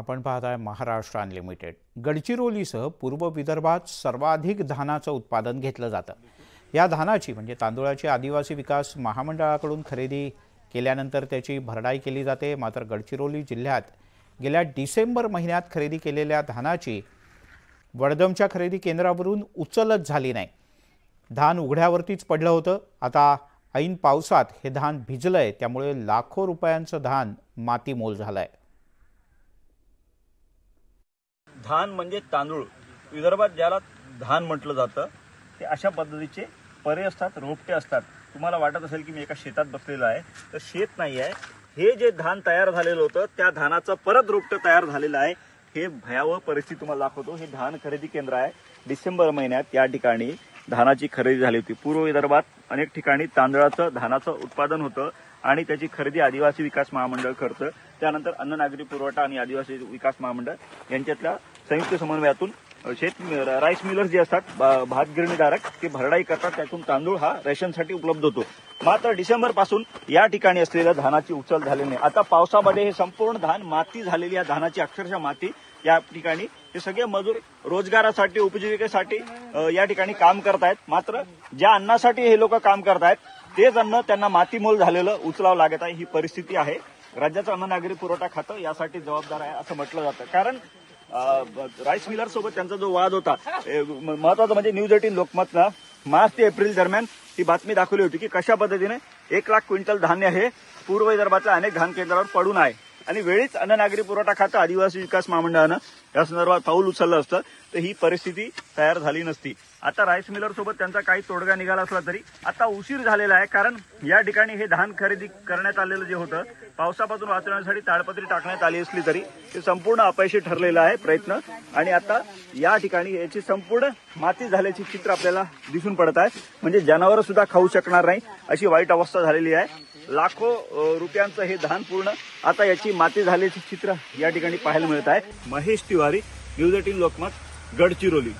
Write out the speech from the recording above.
आपण पाहत आहे महाराष्ट्र अनलिमिटेड गडचिरोलीसह पूर्व विदर्भात सर्वाधिक धानाचं उत्पादन घेतलं जातं. या धानाची म्हणजे तांदूळाची आदिवासी विकास महामंडळाकडून खरेदी केल्यानंतर त्याची भरडाई केली जाते. मात्र गडचिरोली जिल्ह्यात गेल्या डिसेंबर महिन्यात खरेदी केलेल्या धानाची वडदमच्या खरेदी केंद्रावरून उचलच झाली नाही. धान उघड्यावरतीच पडलं होतं. आता ऐन पावसात हे धान भिजलं आहे त्यामुळे लाखो रुपयांचं धान मातीमोल झालं आहे धान म्हणजे तांदूळ. विदर्भात ज्याला धान म्हटलं जातं ते अशा पद्धतीचे परे असतात रोपटे असतात. तुम्हाला वाटत असेल की मी एका शेतात बसलेलं आहे तर शेत नाही आहे. हे जे धान तयार झालेलं होतं त्या धानाचं परत रोपटं तयार झालेलं आहे. हे भयावह परिस्थिती तुम्हाला दाखवतो. हे धान खरेदी केंद्र आहे. डिसेंबर महिन्यात या ठिकाणी धानाची खरेदी झाली होती. पूर्व विदर्भात अनेक ठिकाणी तांदळाचं धानाचं उत्पादन होतं आणि त्याची खरेदी आदिवासी विकास महामंडळ करतं. त्यानंतर अन्न नागरी पुरवठा आणि आदिवासी विकास महामंडळ यांच्यातल्या संयुक्त समन्वयातून शेत राईस मिलर्स जे असतात भात गिरणीधारक ते भरडाई करतात त्यातून तांदूळ हा रेशनसाठी उपलब्ध होतो. मात्र डिसेंबरपासून या ठिकाणी असलेल्या धानाची उचल झाली नाही. आता पावसामध्ये हे संपूर्ण धान माती झालेली या धानाची अक्षरशः माती या ठिकाणी हे सगळे मजूर रोजगारासाठी उपजीविकेसाठी या ठिकाणी काम करतायत. मात्र ज्या अन्नासाठी हे लोक काम करतायत तेच अन्न त्यांना मातीमोल झालेलं उचलावं लागत आहे. ही परिस्थिती आहे. राज्याचं अन्न नागरी पुरवठा खातं यासाठी जबाबदार आहे असं म्हटलं जातं. कारण राईस मिलर सोबत त्यांचा जो वाद होता महत्वाचं म्हणजे न्यूज एटीन लोकमतनं मार्च ते एप्रिल दरम्यान ही बातमी दाखवली होती की कशा पद्धतीने एक लाख क्विंटल धान्य हे पूर्व विदर्भातल्या अनेक धान केंद्रावर पडून आहे. आणि वेळीच अन्न नागरी पुरवठा खातं आदिवासी विकास महामंडळानं या संदर्भात पाऊल उचललं असतं तर ही परिस्थिती तयार झाली नसती. आता राईस मिलर सोबत त्यांचा काही तोडगा निघाला असला तरी आता उशीर झालेला आहे कारण या ठिकाणी हे धान खरेदी करण्यात आलेलं जे होतं पावसापासून वाचवण्यासाठी ताडपत्री टाकण्यात आली असली तरी ते संपूर्ण अपयशी ठरलेलं आहे प्रयत्न. आणि आता या ठिकाणी याची संपूर्ण माती झाल्याची चित्र आपल्याला दिसून पडत आहे. म्हणजे जनावरं सुद्धा खाऊ शकणार नाही अशी वाईट अवस्था झालेली आहे. लाखो रुपयांचं हे धान पूर्ण आता याची माती झाल्याचे चित्र या ठिकाणी पाहायला मिळत आहे. Mahesh Tiwari news eighteen Lokmat Gadchiroli.